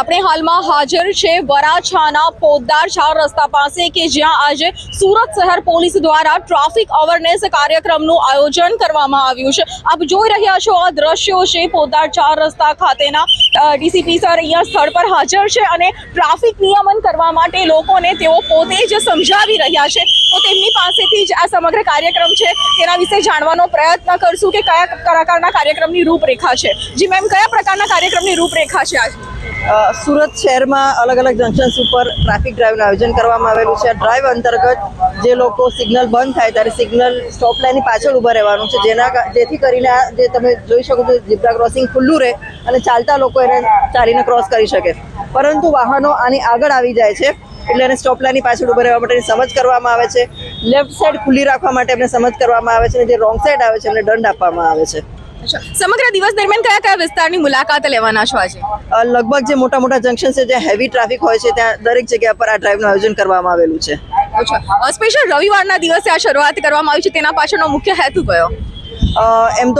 આપણે હાલમાં હાજર છે વરાછાના પોદાર ચાર રસ્તા પાસે કે જ્યાં આજે સુરત શહેર પોલીસ દ્વારા ટ્રાફિક અવેરનેસ કાર્યક્રમનું આયોજન કરવામાં આવ્યું છે. આપ જોઈ રહ્યા છો આ દ્રશ્યો છે પોદાર ચાર રસ્તા ખાતેના. ડીસીપી સર અહીંયા સ્થળ પર હાજર છે અને ટ્રાફિક નિયમન કરવા માટે લોકોને તેઓ પોતે જ સમજાવી રહ્યા છે. તો તેમની પાસેથી જ આ સમગ્ર કાર્યક્રમ છે તેના વિશે જાણવાનો પ્રયત્ન કરશું કે કયા પ્રકારના કાર્યક્રમની રૂપરેખા છે. જી મેમ કયા પ્રકારના કાર્યક્રમની રૂપરેખા છે આજની? અ, સુરત શહેરમાં અલગ અલગ જંકશન્સ ઉપર ટ્રાફિક ડ્રાઈવનું આયોજન કરવામાં આવેલું છે. ડ્રાઈવ અંતર્ગત જે લોકો સિગ્નલ બંધ થાય ત્યારે સિગ્નલ સ્ટોપ લાઇનની પાછળ ઊભા રહેવાનું છે. જેના જેથી કરીને આ જે તમે જોઈ શકો છો, ઝીબ્રા ક્રોસિંગ ખુલ્લું રહે અને ચાલતા લોકો એને ચાલીને ક્રોસ કરી શકે. પરંતુ વાહનો આની આગળ આવી જાય છે, એટલે એને સ્ટોપ લાઇનની પાછળ ઊભા રહેવા માટેની સમજ કરવામાં આવે છે. લેફ્ટ સાઈડ ખુલ્લી રાખવા માટે એમને સમજ કરવામાં આવે છે અને જે રોંગ સાઈડ આવે છે, એમને દંડ આપવામાં આવે છે. સમગ્ર દિવસ દરમિયાન કયા કયા વિસ્તારની મુલાકાત લેવાના છો આજે? લગભગ જે મોટા મોટા જંકશન છે જ્યાં હેવી ટ્રાફિક હોય છે ત્યાં દરેક જગ્યા પર આ ડ્રાઈવનું આયોજન કરવામાં આવેલું છે. સ્પેશિયલ રવિવારના દિવસે આ શરૂઆત કરવામાં આવી છે તેના પાછળનો મુખ્ય હેતુ કયો? એમ